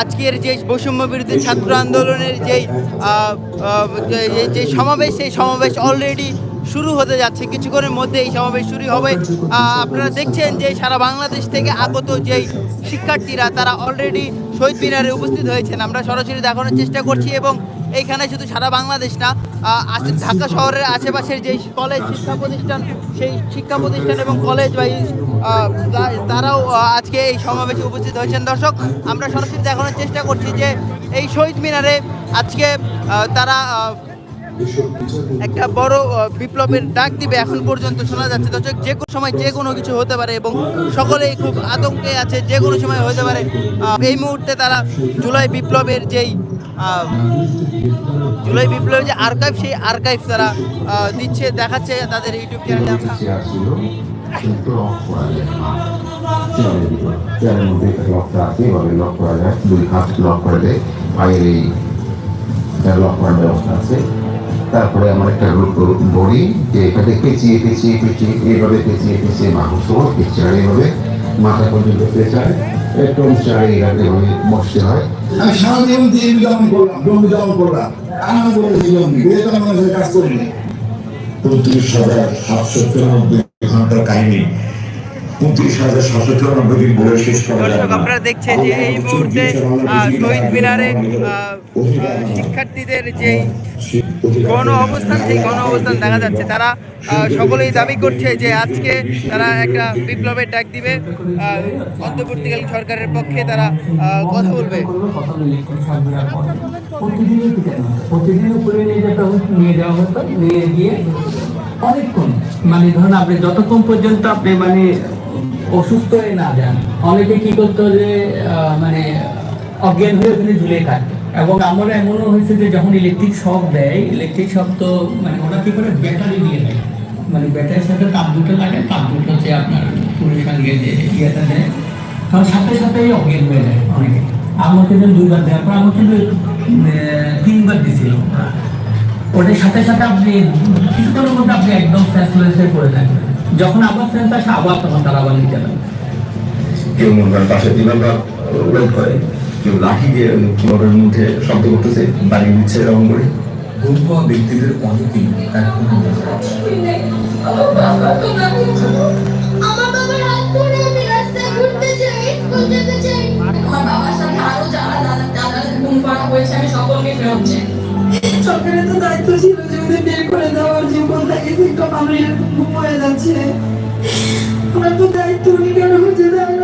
আজকের যে বৈষম্য বিরুদ্ধে ছাত্র আন্দোলনের যেই যে সমাবেশ, সেই সমাবেশ অলরেডি শুরু হতে যাচ্ছে। কিছুক্ষণের মধ্যে এই সমাবেশ শুরু হবে। আপনারা দেখছেন যে সারা বাংলাদেশ থেকে আগত যেই শিক্ষার্থীরা, তারা অলরেডি শহীদ মিনারে উপস্থিত হয়েছেন। আমরা সরাসরি দেখানোর চেষ্টা করছি এবং এইখানে শুধু সারা বাংলাদেশ না ঢাকা শহরের আশেপাশের যে কলেজ শিক্ষা প্রতিষ্ঠান, সেই শিক্ষা প্রতিষ্ঠান এবং কলেজ বা তারাও আজকে এই সমাবেশে উপস্থিত হয়েছেন। দর্শক, আমরা সরাসরি দেখানোর চেষ্টা করছি যে এই শহীদ মিনারে আজকে তারা একটা বড় বিপ্লবের ডাক দিবে এখন পর্যন্ত শোনা যাচ্ছে। দর্শক, যে কোনো সময় যে কোনো কিছু হতে পারে এবং সকলেই খুব আতঙ্কে আছে, যে কোনো সময় হতে পারে। এই মুহূর্তে তারা জুলাই বিপ্লবের যেই জুলাই বিপ্লবের যে আর্কাইভ সেই আর্কাইভ তারা দিচ্ছে, দেখাচ্ছে তাদের ইউটিউব চ্যানেলে তারপরে আমার একটা বড়ি যে এটাকে পেঁচিয়ে পেঁচিয়ে পেঁচিয়ে, এইভাবে পেঁচিয়ে পেঁচিয়ে মাংস চেয়ার এইভাবে মাথা পর্যন্ত পেঁচায়। এইভাবে এভাবে বসতে হয়। আমি সারা জীবন দিয়ে দমন করলাম জমি দমন করলাম। আনন্দ করে জমি বেতন মানুষের কাজ করিনি উনত্রিশ হাজার সাতশো চুরানব্বই ঘণ্টার কাহিনী। দর্শক। আপনারা দেখছেন যে এই মুহূর্তে শহীদ মিনারে শিক্ষার্থীদের যেই গণ অবস্থান সেই গণ অবস্থান দেখা যাচ্ছে। তারা সকলেই দাবি করছে যে আজকে তারা একটা বিপ্লবের ডাক দিবে। অন্তর্বর্তীকালীন সরকারের পক্ষে তারা কথা বলবে। প্রতিদিনই পিটানো হতো প্রতিদিন উপরে নিয়ে যেতে নিয়ে যাওয়া হতো নিয়ে গিয়ে অনেকক্ষণ মানে ধরুন আপনি যতক্ষণ পর্যন্ত আপনি মানে অসুস্থ হয়ে না যান। অনেকে কি করতো যে মানে অজ্ঞান হয়ে ওখানে ঝুলে কাটতো এবং আমার এমনও হয়েছে যে যখন ইলেকট্রিক শক দেয় ইলেকট্রিক শক তো মানে ওরা কি করে? ব্যাটারি দিয়ে দেয়। মানে ব্যাটারির সাথে তাপ দুটো লাগে তাপ দুটো হচ্ছে আপনার পুরুষ সঙ্গে যে ইয়েটা দেয়। তখন সাথে সাথেই অজ্ঞান হয়ে যায় অনেকে। আমাকে যেন দুইবার দেওয়ার পর আমাকে আহ, তিনবার দিছিল। ওটার সাথে সাথে আপনি কিছুক্ষণের মধ্যে আপনি একদম সেন্সলেস হয়ে পড়ে থাকবেন। যখন আবার সেন্স আসে আবার তখন তারা আবার নিচে নামে কেউ মনে করেন পাশে দিলাম বা ওয়েট করে কেউ লাঠি দিয়ে ফ্লোরের মধ্যে শব্দ করতেছে বাড়ি নিচ্ছে এরকম করে। গল্প ব্যক্তিদের অনেকেই এখন আমার বাবার হাত ধরে আমি রাস্তায় ঘুরতে চাই স্কুল যেতে চাই। আমার বাবার সাথে আরও যারা দাদা দাদা গুম করা আমি সকলকে ফেরত চাই। সরকারের তো দায়িত্ব ছিল যে থেকে কিন্তু এরকম হয়ে যাচ্ছে। আমরা তো দায়িত্ব উনি কেন হচ্ছে দেয়